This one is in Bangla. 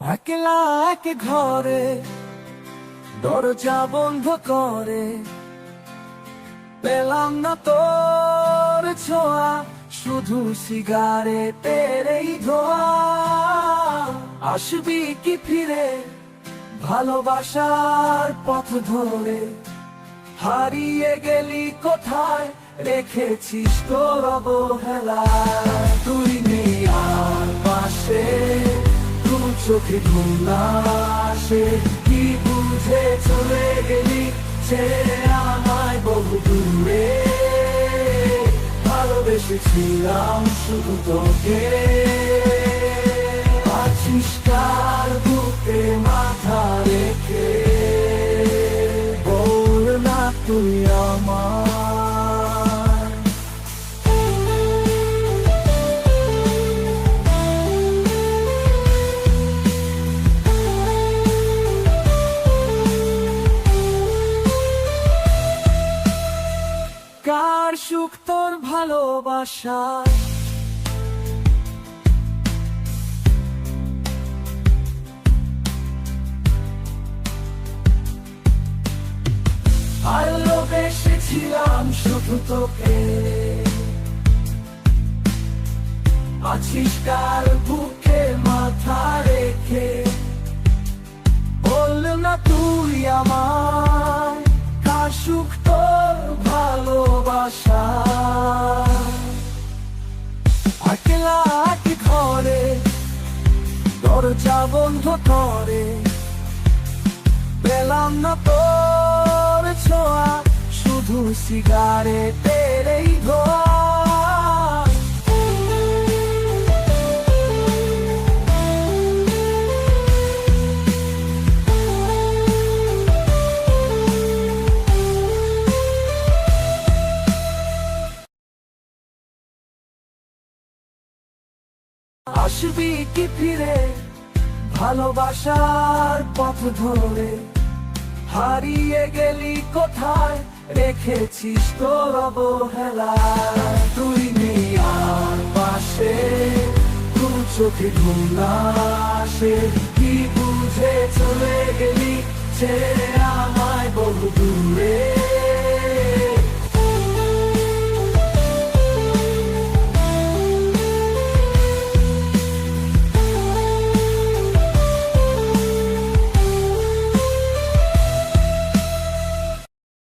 একলা এক ঘরে, দরজা বন্ধ করে। পেলাম না তোর ছোঁয়া, শুধু সিগারেটের এই ধোয়া। আসবি কি ফিরে ভালোবাসার পথ ধরে? হারিয়ে গেলি কোথায়? রেখেছিস তোর অবহেলা তুই নেই আর পাশে। চোখে ঘুম না আসে, কি বুঝে চলে গেলি? ছেড়ে আমায় বহু দূরে। ভালোবেসেছিলাম শুধু তোকে। আছিস কার বুকে মাথা রেখে? বল না তুই আমার কার সুখ তোর ভালোবাসা? ভালোবেসেছিলাম শুধু তোকে। আছিস কার বুকে একলা এক ঘরে দরজা বন্ধ করে। পেলাম না তোর ছোঁয়া শুধু সিগারেটের এই ধোয়া। আসবি কি ফিরে? ভালোবাসার পথ ধরে। হারিয়ে গেলি কোথায়? রেখেছিস তোর অবহেলা। তুই নেই আর পাশে দু চোখে ঘুম কি বুঝে চলে গেলি? ছেড়ে আমায় বহু